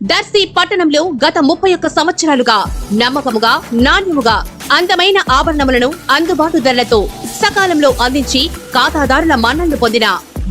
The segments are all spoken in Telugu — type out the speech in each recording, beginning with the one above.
దర్శి పట్టణంలో గత ముప్పై ఒక్క సంవత్సరాలుగా నమ్మకముగా నాణ్యముగా అందమైన ఆభరణములను అందుబాటు ధరలతో సకాలంలో అందించి ఖాతాదారుల మన్ననలు పొందిన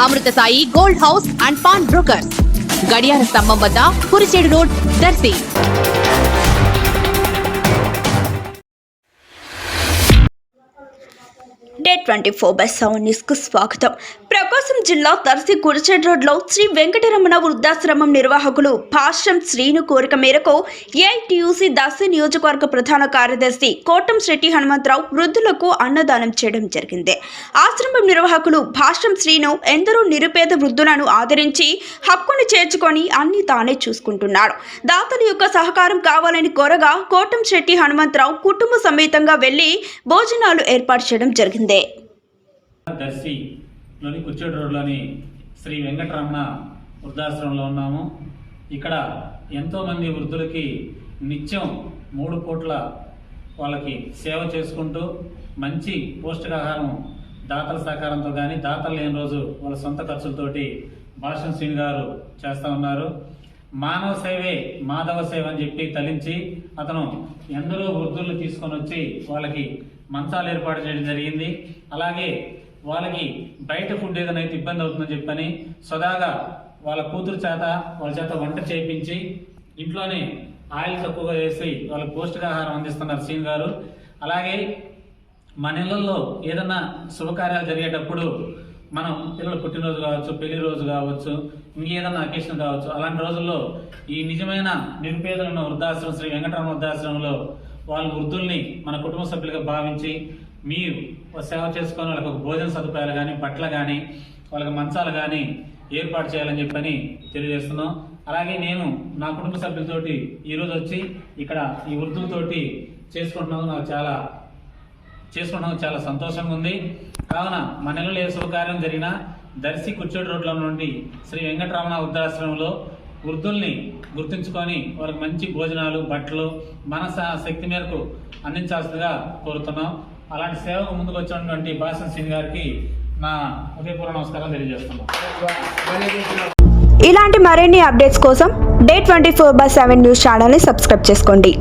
Amrutha Sai gold house and pawn brokers గడియార స్తంభం వద్ద Kurichedu road Darsi. Day twenty four by seven న్యూస్కు స్వాగతం. ప్రకాశం జిల్లా దర్శి కురిచేడ్ రోడ్లో శ్రీ వెంకటరమణ వృద్ధాశ్రమం నిర్వాహకులు భాష్యం శ్రీను కోరిక మేరకు ఏఐటియుసి దర్శి నియోజకవర్గ ప్రధాన కార్యదర్శి కోటం శెట్టి హనుమంతరావు వృద్ధులకు అన్నదానం చేయడం జరిగింది. ఆశ్రమం నిర్వాహకులు భాష్యం శ్రీను ఎందరో నిరుపేద వృద్ధులను ఆదరించి హక్కుని చేర్చుకొని అన్ని తానే చూసుకుంటున్నాడు. దాతల యొక్క సహకారం కావాలని కోరగా కోటం శెట్టి హనుమంతరావు కుటుంబ సమేతంగా వెళ్ళి భోజనాలు ఏర్పాటు చేయడం జరిగింది. లోని కుర్చేడు రోడ్లోని శ్రీ వెంకటరమణ వృద్ధాశ్రమంలో ఉన్నాము. ఇక్కడ ఎంతోమంది వృద్ధులకి నిత్యం మూడు పూట్ల వాళ్ళకి సేవ చేసుకుంటూ మంచి పౌష్టికాహారం దాతల సహకారంతో కానీ దాతలు లేని రోజు వాళ్ళ సొంత ఖర్చులతోటి భాషం శ్రీని గారు చేస్తూ ఉన్నారు. మానవ సేవే మాధవ సేవ అని చెప్పి తలించి అతను ఎందరో వృద్ధులు తీసుకొని వచ్చి వాళ్ళకి మంచాలు ఏర్పాటు చేయడం జరిగింది. అలాగే వాళ్ళకి బయట ఫుడ్ ఏదైనా అయితే ఇబ్బంది అవుతుందని చెప్పని సదాగా వాళ్ళ కూతురు చేత వాళ్ళ చేత వంట చేయించి ఇంట్లోనే ఆయిల్ తక్కువగా వేసి వాళ్ళకి పౌష్టికాహారం అందిస్తున్నారు సీన్ గారు. అలాగే మన ఇళ్ళల్లో ఏదన్నా శుభకార్యాలు జరిగేటప్పుడు మనం పిల్లల పుట్టినరోజు కావచ్చు పెళ్ళి రోజు కావచ్చు ఇంకేదన్నా అకేషన్ కావచ్చు అలాంటి రోజుల్లో ఈ నిజమైన నిరుపేదలను వృద్ధాశ్రమం శ్రీ వెంకటరమణ వృద్ధాశ్రమంలో వాళ్ళ వృద్ధుల్ని మన కుటుంబ సభ్యులుగా భావించి మీరు సేవ చేసుకొని వాళ్ళకి ఒక భోజన సదుపాయాలు కానీ బట్టలు కానీ వాళ్ళకి మంచాలు కానీ ఏర్పాటు చేయాలని చెప్పని తెలియజేస్తున్నాం. అలాగే నేను నా కుటుంబ సభ్యులతోటి ఈరోజు వచ్చి ఇక్కడ ఈ వృద్ధులతోటి చేసుకుంటున్నాను. నాకు చాలా చేసుకోవడం చాలా సంతోషంగా ఉంది. కావున మన నెలలో ఏ శుభకార్యం జరిగినా దర్శి కుర్చోడు రోడ్ల నుండి శ్రీ వెంకటరమణ వృద్ధాశ్రమంలో వృద్ధుల్ని గుర్తుంచుకొని వారికి మంచి భోజనాలు బట్టలు మన శక్తి మేరకు అందించాల్సిందిగా కోరుతున్నాం. అలాంటి సేవకు ముందుకు వచ్చినటువంటి భాషన్ సింగ్ గారికి నా హృదయపూర్వ నమస్కారం తెలియజేస్తున్నాం. ఇలాంటి మరిన్ని అప్డేట్స్ కోసం day twenty four by seven news ఛానల్ని సబ్స్క్రైబ్ చేసుకోండి.